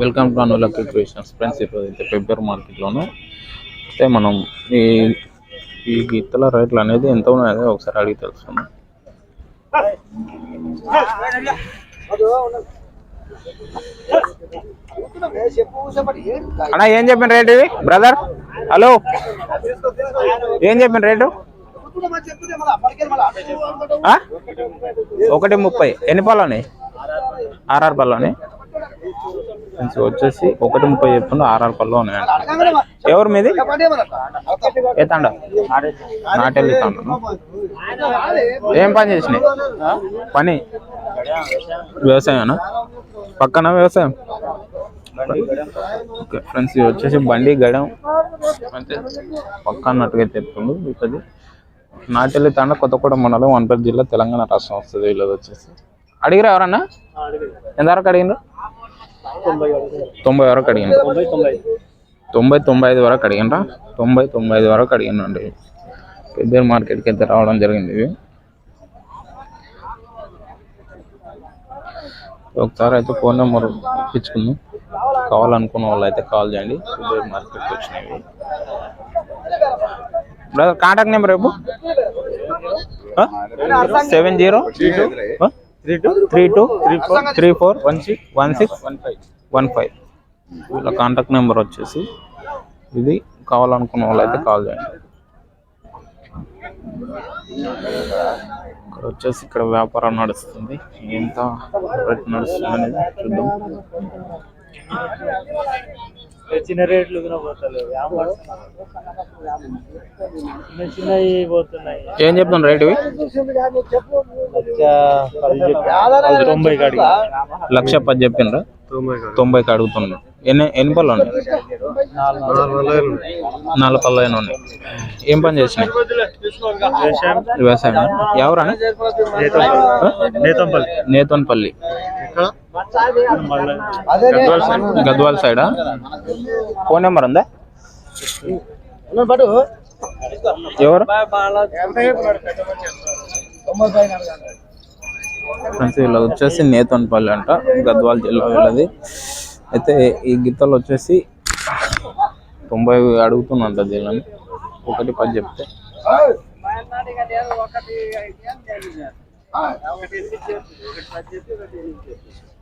Welcome to అనులకి creations friends ఈరోజు అయితే పెబ్బర్ మార్కెట్లోను అయితే మనం ఈ ఈ గీతల రేట్లు అనేది ఎంత ఉన్నాయో ఒకసారి అడిగి తెలుసుకుందాం. అన్నా ఏం చెప్పిన రేట్ ఇవి? బ్రదర్ హలో ఏం చెప్పిన రేటు? ఒకటి ముప్పై. ఎన్ని పళ్ళు ఉన్నాయి? ఆర్ఆర్ పళ్ళు ఉన్నాయి. ఫ్రెండ్స్ వచ్చేసి ఒకటి ముప్పై చెప్తుండే ఆర్ఆర్ పళ్ళు ఉన్నాయండి ఎవరు మీది? ఏ తాండ? నాటెల్లి ఏం పని చేసినాయి? పని? వ్యవసాయమేనా? పక్కన వ్యవసాయం? ఓకే ఫ్రెండ్స్ ఇది వచ్చేసి బండి గడం. అంటే పక్కన్నట్టుగా చెప్తుండు ఇది నాటెల్లి తాండ కొత్తగూడెం మండలం వనపల్లి జిల్లా తెలంగాణ రాష్ట్రం వస్తుంది వీళ్ళది వచ్చేసి. అడిగిరా ఎవరన్నా? ఎంతవరకు అడిగినారు తొంభై వరకు అడిగిన తొంభై తొంభై ఐదు వరకు అడిగినరా తొంభై తొంభై ఐదు వరకు అడిగినండి పెద్ద మార్కెట్కి అయితే రావడం జరిగింది ఇవి ఒకసారి అయితే ఫోన్ నెంబర్ ఇప్పించుకుందాం. కావాలనుకున్న వాళ్ళు అయితే కాల్ చేయండి. పెద్ద మార్కెట్కి వచ్చినవి. బ్రదర్ కాంటాక్ట్ నెంబర్ రేపు seven zero? Three two three two three four three four one six one six one five. One five. వీళ్ళ కాంటాక్ట్ నెంబర్ వచ్చేసి ఇది కావాలనుకున్న వాళ్ళు అయితే కాల్ చేయండి. ఇక్కడ వచ్చేసి ఇక్కడ వ్యాపారం నడుస్తుంది. ఎంత నడుస్తుంది అనేది చూద్దాం. చిన్న రేట్లు కూడా పోతలేవు. చిన్న చిన్నవి పోతున్నాయి. ఏం చెప్తాను రేట్ తొంభై కాడికి. లక్ష పది చెప్పిండ్రా తొంభైకి అడుగుతున్నా ఎన్ని ఎన్ని పళ్ళు ఉన్నాయి? నాలుగు పళ్ళు అయినా ఉన్నాయి. ఏం పని చేసినాయి? వ్యవసాయం? ఎవరని నేతంపల్లి. నేతన్పల్లి మళ్ళీ గద్వాల్ సైడా ఫోన్ నెంబర్ ఉందా? ఎవరు? ఫ్రెండ్స్ వీళ్ళు వచ్చేసి నేతన్పల్లి అంట గద్వాల్ జిల్లా వీళ్ళది. అయితే ఈ గీతలు వచ్చేసి తొంభై అడుగుతున్నంట దీనిని ఒకటి పది చెప్తే. ఒకటి